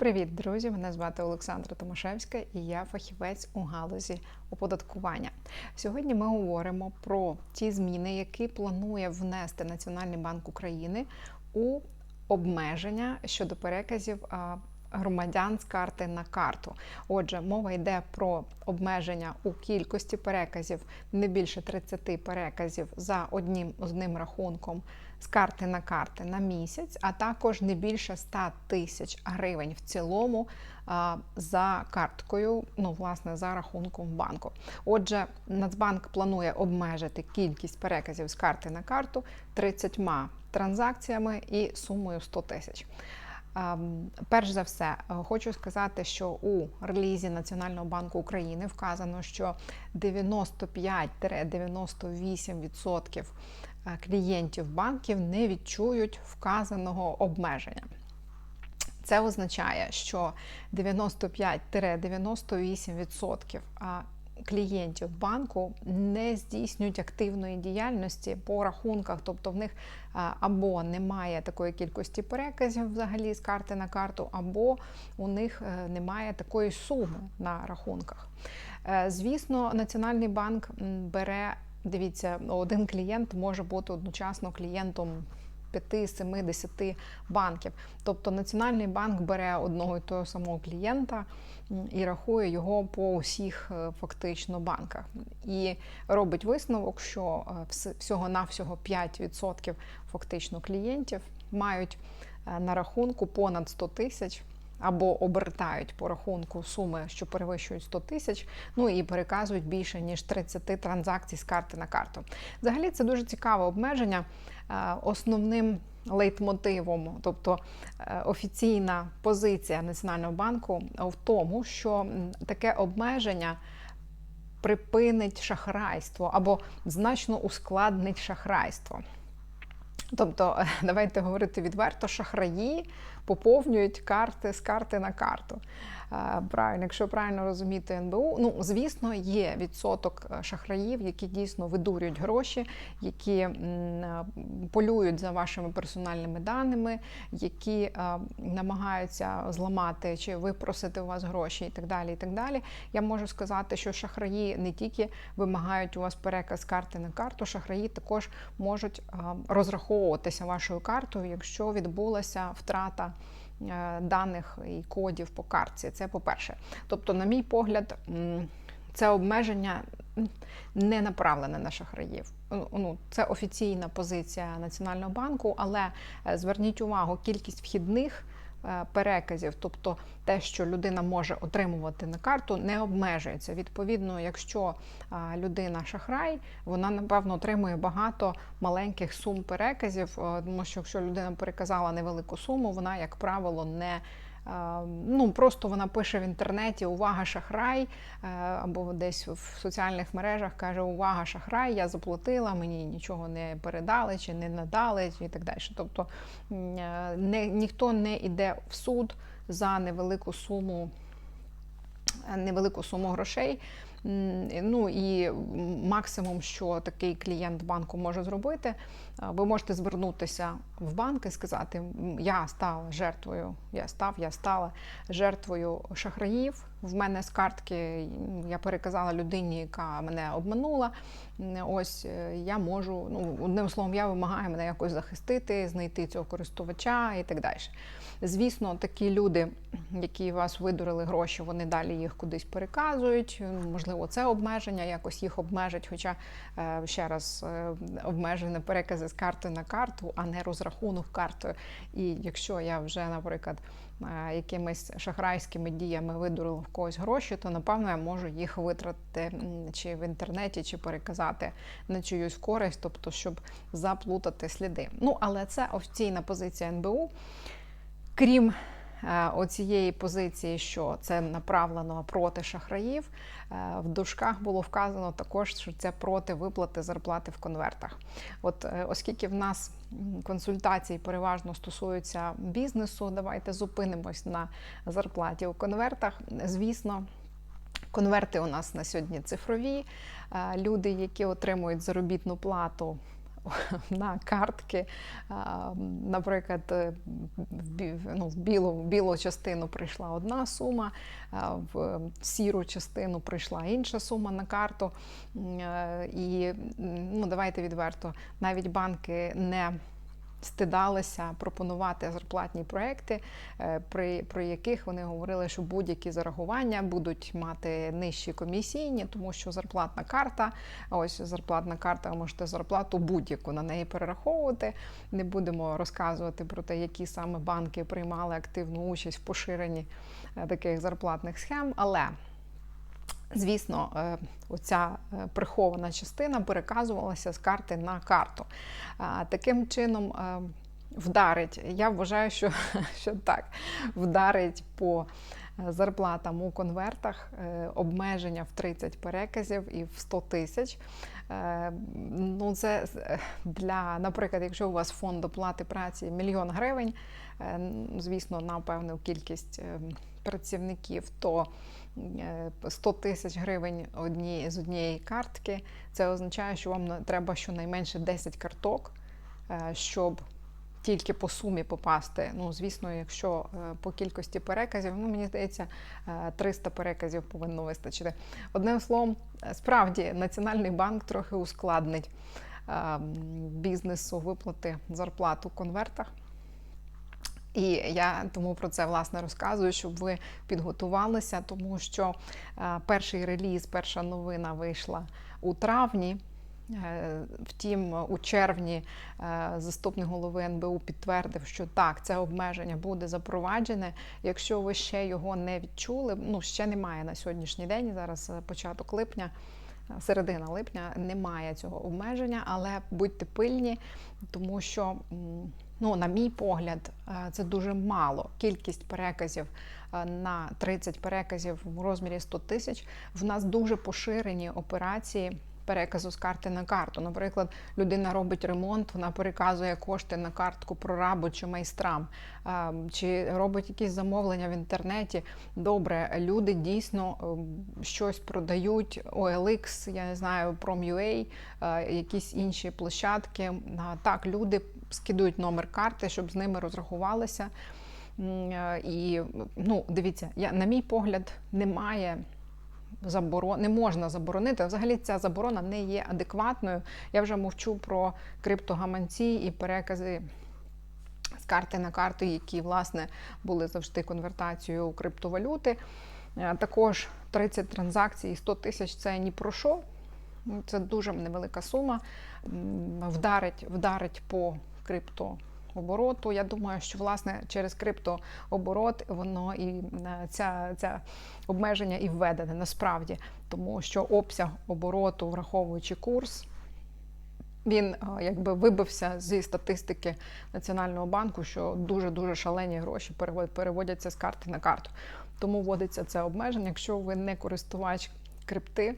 Привіт, друзі! Мене звати Олександра Томашевська і я фахівець у галузі оподаткування. Сьогодні ми говоримо про ті зміни, які планує внести Національний банк України у обмеження щодо переказів громадян з карти на карту. Отже, мова йде про обмеження у кількості переказів не більше 30 переказів за одним одним рахунком з карти на карти на місяць, а також не більше 100 тисяч гривень в цілому за карткою, ну власне за рахунком банку. Отже, Нацбанк планує обмежити кількість переказів з карти на карту 30 транзакціями і сумою 100 тисяч. Перш за все, е, хочу сказати, що у релізі Національного банку України вказано, що 95-98% е, клієнтів банків не відчують вказаного обмеження. Це означає, що 95-98% клієнтів банку не здійснюють активної діяльності по рахунках, тобто в них або немає такої кількості переказів взагалі з карти на карту, або у них е, немає такої суми на рахунках. Е, звісно, Національний банк бере, дивіться, один клієнт може бути одночасно клієнтом. 5, 7, 10 банків. Тобто Національний банк бере одного і того самого клієнта і рахує його по усіх е, фактично банках. І робить висновок, що е, всього-навсього 5% фактично клієнтів мають е, на рахунку понад 100 тисяч. Або обертають по рахунку суми, що перевищують 100 тисяч, ну і переказують більше ніж 30 транзакцій з карти на карту. Взагалі це дуже цікаве обмеження. Основним лейтмотивом, тобто е, офіційна позиція Національного банку в тому, що таке обмеження припинить шахрайство або значно ускладнить шахрайство. Тобто, давайте говорити відверто, шахраї поповнюють карти з карти на карту. Правильно, якщо правильно розуміти НБУ, ну звісно, є відсоток е, шахраїв, які дійсно видурюють гроші, які е, полюють за вашими персональними даними, які е, намагаються зламати чи випросити у вас гроші, і так далі. І так далі. Я можу сказати, що шахраї не тільки вимагають у вас переказ карти на карту, шахраї також можуть розраховуватися вашою картою, якщо відбулася втрата. Е, даних і кодів по картці. Це по-перше. Тобто, на мій погляд, це обмеження не направлене на шахраїв. Ну, Це офіційна позиція Національного банку, але е, зверніть увагу, кількість вхідних. Е, переказів, тобто те, що людина може отримувати на карту, не обмежується. Відповідно, якщо людина шахрай, вона напевно отримує багато маленьких сум переказів, е, тому що якщо людина переказала невелику суму, вона, як правило, не Ну, Просто вона пише в інтернеті Увага, шахрай, е, або десь в соціальних мережах каже Увага, шахрай, я заплатила, мені нічого не передали чи не надали, і так далі. Тобто е, не, ніхто не йде в суд за невелику суму, е, невелику суму грошей. Ну і максимум, що такий клієнт банку може зробити, ви можете звернутися в банк і сказати: Я стала жертвою, я став, я стала жертвою шахраїв. В мене з картки я переказала людині, яка мене обманула. Ось е, я можу, ну одним словом, я вимагаю мене якось захистити, знайти цього користувача і так далі. Звісно, такі люди, які вас видурили гроші, вони далі їх кудись переказують. Можливо, це обмеження, якось їх обмежить. Хоча е, ще раз е, обмежені перекази з карти на карту, а не розрахунок картою. І якщо я вже, наприклад, е, якимись шахрайськими діями видурила в когось гроші, то напевно я можу їх витратити чи в інтернеті, чи переказати на чиюсь користь, тобто щоб заплутати сліди. Ну але це офіційна позиція НБУ. Крім е, оцієї позиції, що це направлено проти шахраїв, е, в дужках було вказано також, що це проти виплати зарплати в конвертах. От е, оскільки в нас консультації переважно стосуються бізнесу, давайте зупинимось на зарплаті у конвертах. Звісно. Конверти у нас на сьогодні цифрові. Люди, які отримують заробітну плату на картки, наприклад, е, ну, в білу, білу частину прийшла одна сума, в сіру частину прийшла інша сума на карту. Е, І ну, давайте відверто, навіть банки не стидалися пропонувати зарплатні проекти, е, при, про яких вони говорили, що будь-які зарахування будуть мати нижчі комісійні, тому що зарплатна карта, ось зарплатна карта, ви можете зарплату будь-яку на неї перераховувати. Не будемо розказувати про те, які саме банки приймали активну участь в поширенні е, таких зарплатних схем, але Звісно, е, оця е, прихована частина переказувалася з карти на карту. Таким чином е, вдарить, я вважаю, що, що так, вдарить по зарплатам у конвертах е, обмеження в 30 переказів і в 100 тисяч. Е, Ну, це е, для, наприклад, якщо у вас фонд оплати праці мільйон гривень, звісно, на певну кількість працівників, то е, 100 тисяч гривень одні, з однієї картки. Це означає, що вам треба щонайменше 10 карток, щоб тільки по сумі попасти. Ну, звісно, якщо е, по кількості переказів, ну мені здається, е, 300 переказів повинно вистачити. Одним словом, е, справді Національний банк трохи ускладнить е, бізнесу виплати зарплат у конвертах. І я тому про це власне розказую, щоб ви підготувалися, тому що е, перший реліз, перша новина вийшла у травні. Е, Втім, у червні е, заступник голови НБУ підтвердив, що так, це обмеження буде запроваджене. Якщо ви ще його не відчули, ну ще немає на сьогоднішній день. Зараз е, початок липня, середина липня, немає цього обмеження, але будьте пильні, тому що. Ну, на мій погляд, це дуже мало. Кількість переказів на 30 переказів в розмірі 100 тисяч. В нас дуже поширені операції переказу з карти на карту. Наприклад, людина робить ремонт, вона переказує кошти на картку прорабу чи майстрам, чи робить якісь замовлення в інтернеті. Добре, люди дійсно е, щось продають, OLX, я не знаю, Prom.ua, е, якісь інші площадки. Так, люди скидують номер карти, щоб з ними розрахувалися. Е, І ну, дивіться, я, на мій погляд, немає заборон, не можна заборонити. Взагалі ця заборона не є адекватною. Я вже мовчу про криптогаманці і перекази з карти на карту, які власне були завжди конвертацією у криптовалюти. Е, Також 30 транзакцій і 100 тисяч це ні про що. Це дуже невелика сума. Вдарить, вдарить по криптообороту. Я думаю, що власне через криптооборот воно і е, ця, ця обмеження і введене насправді, тому що обсяг обороту, враховуючи курс. Він е, якби вибився зі статистики Національного банку, що дуже дуже шалені гроші переводяться з карти на карту. Тому вводиться це обмеження. Якщо ви не користувач крипти,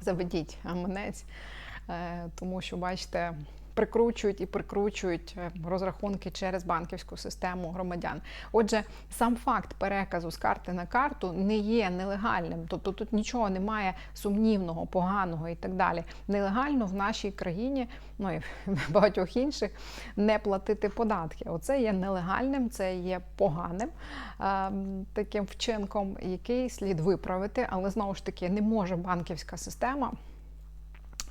заведіть гаманець, е, тому що бачите. Прикручують і прикручують е, розрахунки через банківську систему громадян. Отже, сам факт переказу з карти на карту не є нелегальним, тобто тут нічого немає сумнівного, поганого і так далі. Нелегально в нашій країні, ну і в багатьох інших, не платити податки. Оце є нелегальним, це є поганим е, таким вчинком, який слід виправити, але знову ж таки не може банківська система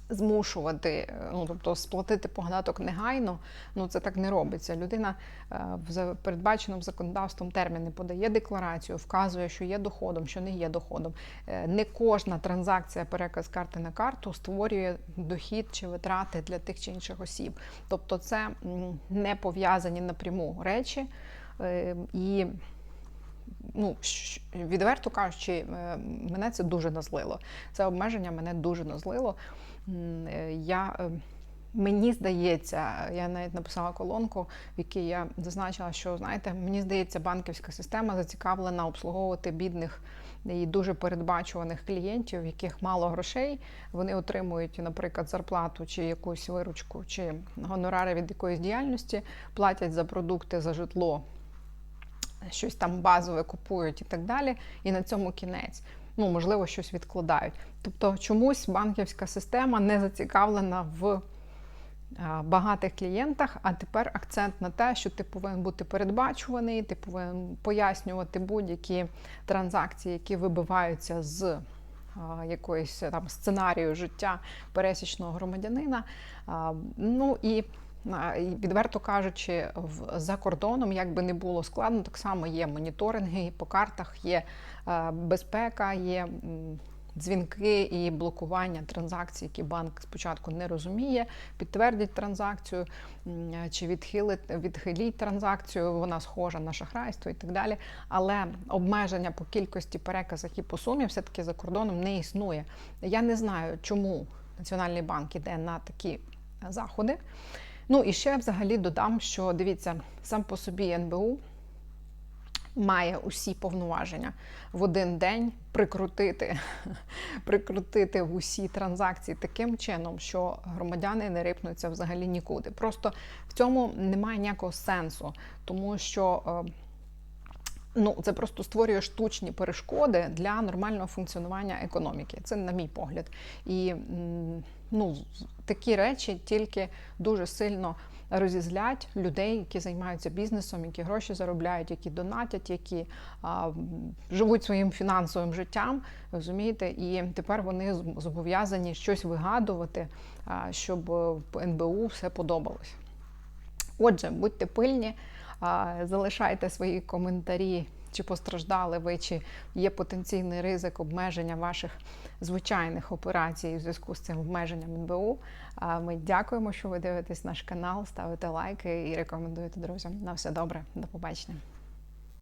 змушувати, е, ну тобто сплатити податок негайно, ну це так не робиться. Людина е, в передбаченому законодавством терміни подає декларацію, вказує, що є доходом, що не є доходом. Е, Не кожна транзакція переказ карти на карту створює дохід чи витрати для тих чи інших осіб. Тобто, це не пов'язані напряму речі. І ну, відверто кажучи, мене це дуже назлило. Це обмеження мене дуже назлило. Е, Я, е, мені здається, я навіть написала колонку, в якій я зазначила, що знаєте, мені здається, банківська система зацікавлена обслуговувати бідних і дуже передбачуваних клієнтів, в яких мало грошей. Вони отримують, наприклад, зарплату чи якусь виручку, чи гонорари від якоїсь діяльності, платять за продукти, за житло, щось там базове купують і так далі. І на цьому кінець. Ну, можливо, щось відкладають. Тобто, чомусь банківська система не зацікавлена в багатих клієнтах, а тепер акцент на те, що ти повинен бути передбачуваний, ти повинен пояснювати будь-які транзакції, які вибиваються з а, якоїсь там сценарію життя пересічного громадянина. Ну і відверто кажучи, за кордоном, як би не було складно, так само є моніторинги по картах, є е, безпека, є дзвінки і блокування транзакцій, які банк спочатку не розуміє, підтвердять транзакцію чи відхилить, відхиліть транзакцію, вона схожа на шахрайство і так далі. Але обмеження по кількості переказів і по сумі все-таки за кордоном не існує. Я не знаю, чому Національний банк іде на такі е, заходи. Ну і ще взагалі додам, що дивіться, сам по собі НБУ має усі повноваження в один день прикрутити, прикрутити усі транзакції таким чином, що громадяни не рипнуться взагалі нікуди. Просто в цьому немає ніякого сенсу, тому що. Ну, це просто створює штучні перешкоди для нормального функціонування економіки. Це на мій погляд. І ну, такі речі тільки дуже сильно розізлять людей, які займаються бізнесом, які гроші заробляють, які донатять, які а, живуть своїм фінансовим життям. Розумієте, і тепер вони зобов'язані щось вигадувати, а, щоб е, НБУ все подобалось. Отже, будьте пильні, залишайте свої коментарі, чи постраждали ви, чи є потенційний ризик обмеження ваших звичайних операцій у зв'язку з цим обмеженням НБУ. Ми дякуємо, що ви дивитесь наш канал, ставите лайки і рекомендуєте друзям. На все добре, до побачення.